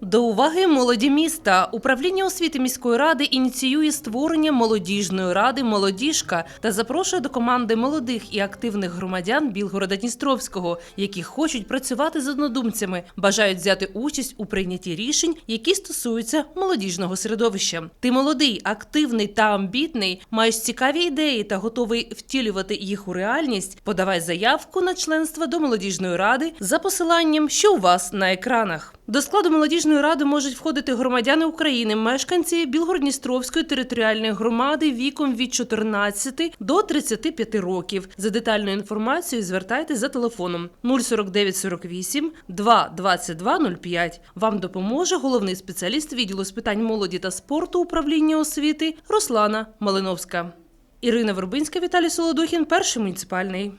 До уваги молоді міста. Управління освіти міської ради ініціює створення молодіжної ради Молодіжка та запрошує до команди молодих і активних громадян Білгорода Дністровського, які хочуть працювати з однодумцями, бажають взяти участь у прийнятті рішень, які стосуються молодіжного середовища. Ти молодий, активний та амбітний, маєш цікаві ідеї та готовий втілювати їх у реальність. Подавай заявку на членство до молодіжної ради за посиланням, що у вас на екранах. До складу молодіжної ради можуть входити громадяни України, мешканці Білгородністровської територіальної громади віком від 14 до 35 років. За детальною інформацією звертайтесь за телефоном 049 48 2 22 05. Вам допоможе головний спеціаліст відділу з питань молоді та спорту управління освіти Руслана Малиновська. Ірина Вербинська, Віталій Солодухін, перший муніципальний.